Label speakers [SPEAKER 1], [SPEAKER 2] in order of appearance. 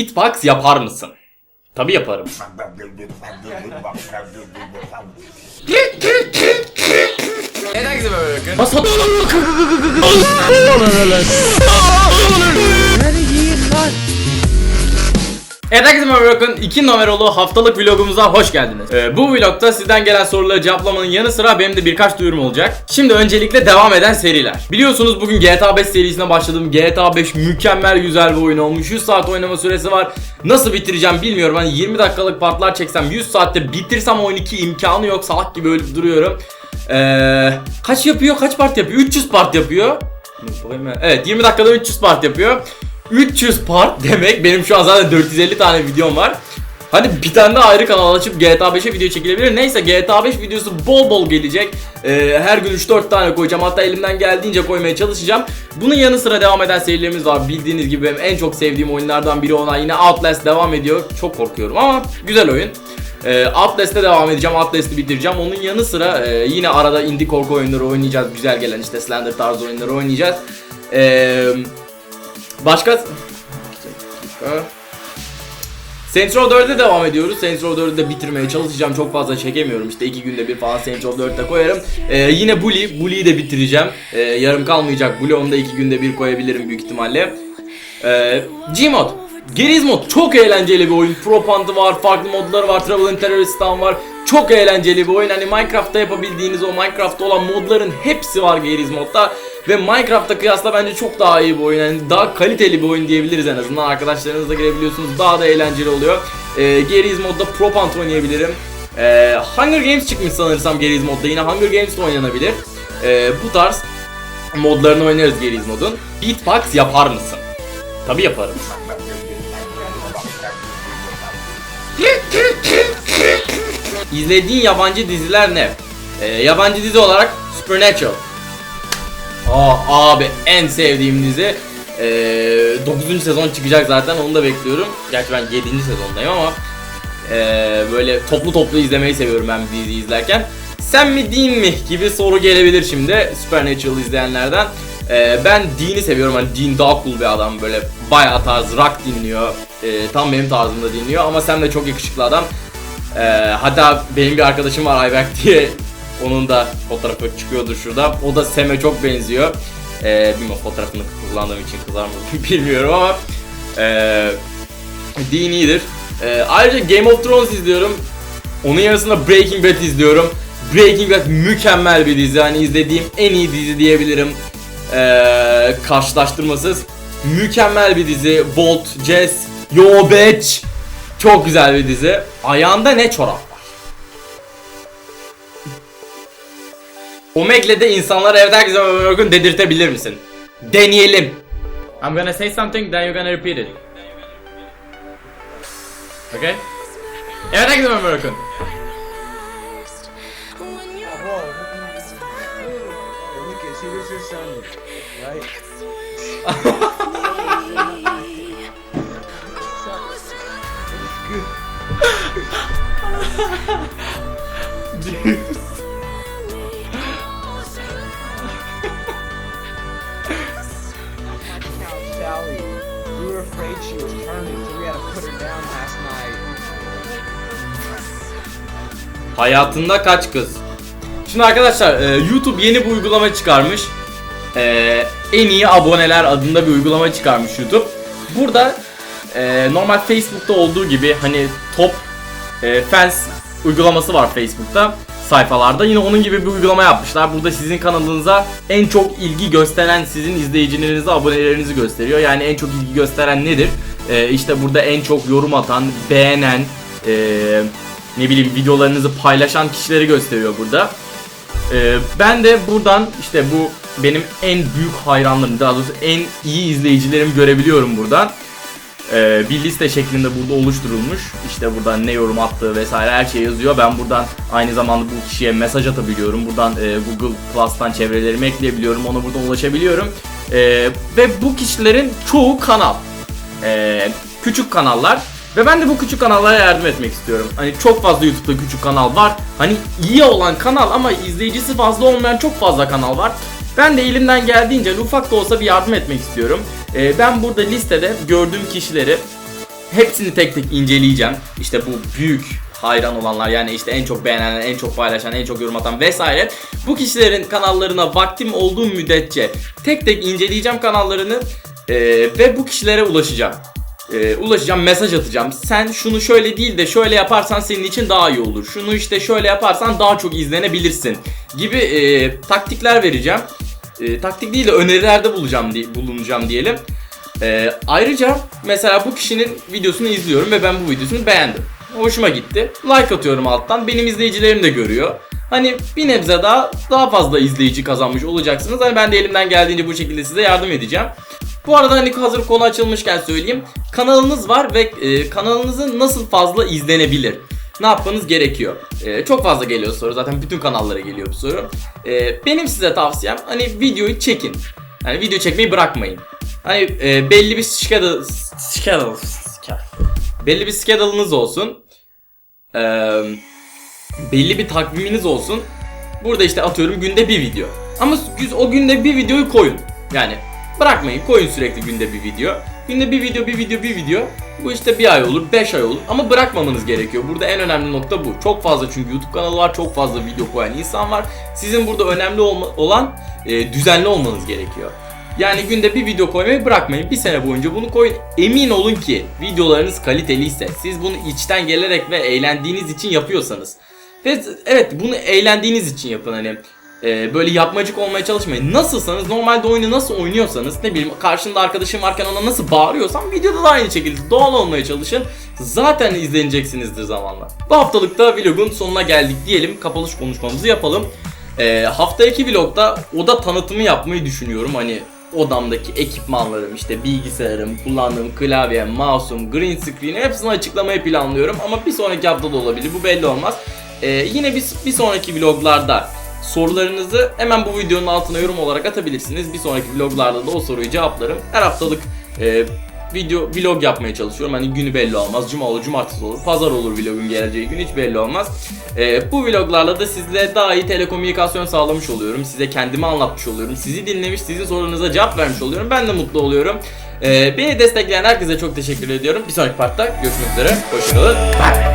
[SPEAKER 1] Beatbox yapar mısın? Tabii yaparım.
[SPEAKER 2] Herkese böyle bakın.
[SPEAKER 1] Masa Evet herkese merhaba bakın 2 numaralı haftalık vlogumuza hoş geldiniz. Ee, bu vlogda sizden gelen soruları cevaplamanın yanı sıra benim de birkaç duyurum olacak. Şimdi öncelikle devam eden seriler. Biliyorsunuz bugün GTA 5 serisine başladım. GTA 5 mükemmel güzel bir oyun olmuş. 100 saat oynama süresi var. Nasıl bitireceğim bilmiyorum. Hani 20 dakikalık partlar çeksem 100 saatte bitirsem oyun 2 imkanı yok. Salak gibi ölüp duruyorum. Ee, kaç yapıyor? Kaç part yapıyor? 300 part yapıyor. Evet 20 dakikada 300 part yapıyor. 300 part demek benim şu an zaten 450 tane videom var. Hani bir tane de ayrı kanal açıp GTA 5'e video çekilebilir. Neyse GTA 5 videosu bol bol gelecek. Ee, her gün 3-4 tane koyacağım. Hatta elimden geldiğince koymaya çalışacağım. Bunun yanı sıra devam eden serilerimiz var. Bildiğiniz gibi benim en çok sevdiğim oyunlardan biri olan yine Outlast devam ediyor. Çok korkuyorum ama güzel oyun. Ee, Outlast'e devam edeceğim. Outlast'ı bitireceğim. Onun yanı sıra e, yine arada indie korku oyunları oynayacağız. Güzel gelen işte Slender tarzı oyunları oynayacağız. Eee Başka... Dakika. Saints Row 4'e devam ediyoruz. Saints Row 4'ü de bitirmeye çalışacağım. Çok fazla çekemiyorum. İşte iki günde bir falan Saints Row 4'te koyarım. Ee, yine Bully. Bully'yi de bitireceğim. Ee, yarım kalmayacak. Bully onu da iki günde bir koyabilirim büyük ihtimalle. Ee, Gmod. Geriz mod çok eğlenceli bir oyun. Pro Hunt'ı var, farklı modları var, Travel and Terrorist'tan var. Çok eğlenceli bir oyun. Hani Minecraft'ta yapabildiğiniz o Minecraft'ta olan modların hepsi var Geriz modda. Ve Minecraft'ta kıyasla bence çok daha iyi bir oyun. Yani daha kaliteli bir oyun diyebiliriz en azından. Arkadaşlarınızla girebiliyorsunuz. Daha da eğlenceli oluyor. Ee, Geriz modda Pro Hunt oynayabilirim. Ee, Hunger Games çıkmış sanırsam Geriz modda. Yine Hunger Games de oynanabilir. Ee, bu tarz modlarını oynarız Geriz modun. Beatbox yapar mısın? Tabii yaparım. İzlediğin yabancı diziler ne? Ee, yabancı dizi olarak Supernatural. Aa abi en sevdiğim dizi. Ee, 9. sezon çıkacak zaten onu da bekliyorum. Gerçi ben 7. sezondayım ama ee, böyle toplu toplu izlemeyi seviyorum ben bir dizi izlerken. Sen mi din mi gibi soru gelebilir şimdi Supernatural izleyenlerden. Ee, ben Dean'i seviyorum hani Dean daha cool bir adam böyle bayağı tarz rock dinliyor. Ee, tam benim tarzımda dinliyor ama Sam de çok yakışıklı adam. Ee, hatta benim bir arkadaşım var Ayberk diye onun da fotoğrafı çıkıyordur şurada. O da Sam'e çok benziyor. Ee, bilmiyorum fotoğrafını kullandığım için kızar mı bilmiyorum ama ee, Dean iyidir. Ayrıca Game of Thrones izliyorum. Onun yarısında Breaking Bad izliyorum. Breaking Bad mükemmel bir dizi. Hani izlediğim en iyi dizi diyebilirim. Ee, karşılaştırmasız. Mükemmel bir dizi. Bolt, Jess, Yo Bitch. Çok güzel bir dizi. Ayağında ne çorap var? Omegle'de insanlar evde herkese bakın dedirtebilir misin? Deneyelim. I'm gonna say something then you're gonna repeat it. Okay? Evet herkese bakın.
[SPEAKER 3] Look
[SPEAKER 1] Hayatında kaç kız? Şimdi arkadaşlar e, YouTube yeni bir uygulama çıkarmış. E, en iyi aboneler adında bir uygulama çıkarmış YouTube. Burada e, normal Facebook'ta olduğu gibi hani top e, fans uygulaması var Facebook'ta sayfalarda. Yine onun gibi bir uygulama yapmışlar. Burada sizin kanalınıza en çok ilgi gösteren sizin izleyicilerinizi, abonelerinizi gösteriyor. Yani en çok ilgi gösteren nedir? E, işte burada en çok yorum atan, beğenen, e, ne bileyim videolarınızı paylaşan kişileri gösteriyor burada. Ee, ben de buradan işte bu benim en büyük hayranlarım daha doğrusu en iyi izleyicilerimi görebiliyorum buradan. Ee, bir liste şeklinde burada oluşturulmuş. İşte buradan ne yorum attığı vesaire her şey yazıyor. Ben buradan aynı zamanda bu kişiye mesaj atabiliyorum. Buradan e, Google Plus'tan çevrelerimi ekleyebiliyorum. Ona buradan ulaşabiliyorum. Ee, ve bu kişilerin çoğu kanal. Ee, küçük kanallar. Ve ben de bu küçük kanallara yardım etmek istiyorum. Hani çok fazla YouTube'da küçük kanal var. Hani iyi olan kanal ama izleyicisi fazla olmayan çok fazla kanal var. Ben de elimden geldiğince ufak da olsa bir yardım etmek istiyorum. Ee, ben burada listede gördüğüm kişileri Hepsini tek tek inceleyeceğim. İşte bu büyük hayran olanlar yani işte en çok beğenen, en çok paylaşan, en çok yorum atan vesaire. Bu kişilerin kanallarına vaktim olduğu müddetçe tek tek inceleyeceğim kanallarını e, ve bu kişilere ulaşacağım. E, ulaşacağım, mesaj atacağım. Sen şunu şöyle değil de şöyle yaparsan senin için daha iyi olur. Şunu işte şöyle yaparsan daha çok izlenebilirsin gibi e, taktikler vereceğim. E, taktik değil de önerilerde bulacağım diye bulunacağım diyelim. E, ayrıca mesela bu kişinin videosunu izliyorum ve ben bu videosunu beğendim. Hoşuma gitti. Like atıyorum alttan. Benim izleyicilerim de görüyor. Hani bir nebze daha daha fazla izleyici kazanmış olacaksınız. Hani ben de elimden geldiğince bu şekilde size yardım edeceğim. Bu arada hani hazır konu açılmışken söyleyeyim. Kanalınız var ve e, kanalınızın nasıl fazla izlenebilir? Ne yapmanız gerekiyor? E, çok fazla geliyor soru. Zaten bütün kanallara geliyor bu soru. E, benim size tavsiyem hani videoyu çekin. Yani video çekmeyi bırakmayın. Hani e, belli bir schedule, schedule, belli bir schedule'ınız olsun. E, belli bir takviminiz olsun. Burada işte atıyorum günde bir video. Ama o günde bir videoyu koyun. Yani bırakmayın koyun sürekli günde bir video. Günde bir video bir video bir video. Bu işte bir ay olur 5 ay olur ama bırakmamanız gerekiyor. Burada en önemli nokta bu. Çok fazla çünkü YouTube kanalı var çok fazla video koyan insan var. Sizin burada önemli olma- olan e, düzenli olmanız gerekiyor. Yani günde bir video koymayı bırakmayın. Bir sene boyunca bunu koyun. Emin olun ki videolarınız kaliteliyse, siz bunu içten gelerek ve eğlendiğiniz için yapıyorsanız. Ve evet bunu eğlendiğiniz için yapın hani. E, böyle yapmacık olmaya çalışmayın. Nasılsanız normalde oyunu nasıl oynuyorsanız ne bileyim karşında arkadaşım varken ona nasıl bağırıyorsam videoda da aynı şekilde doğal olmaya çalışın. Zaten izleneceksinizdir zamanla. Bu haftalıkta vlogun sonuna geldik diyelim. Kapanış konuşmamızı yapalım. E, hafta 2 vlogda oda tanıtımı yapmayı düşünüyorum. Hani odamdaki ekipmanlarım işte bilgisayarım, kullandığım klavyem, mouse'um, green screen hepsini açıklamayı planlıyorum ama bir sonraki hafta da olabilir bu belli olmaz. Ee, yine bir, bir sonraki vloglarda sorularınızı hemen bu videonun altına yorum olarak atabilirsiniz. Bir sonraki vloglarda da o soruyu cevaplarım. Her haftalık e, video vlog yapmaya çalışıyorum. Hani günü belli olmaz. Cuma olur, cumartesi olur, pazar olur vlogun geleceği gün hiç belli olmaz. Ee, bu vloglarla da sizle daha iyi telekomünikasyon sağlamış oluyorum. Size kendimi anlatmış oluyorum. Sizi dinlemiş, sizin sorularınıza cevap vermiş oluyorum. Ben de mutlu oluyorum. Ee, beni destekleyen herkese çok teşekkür ediyorum. Bir sonraki partta görüşmek üzere. Hoşçakalın. Bye.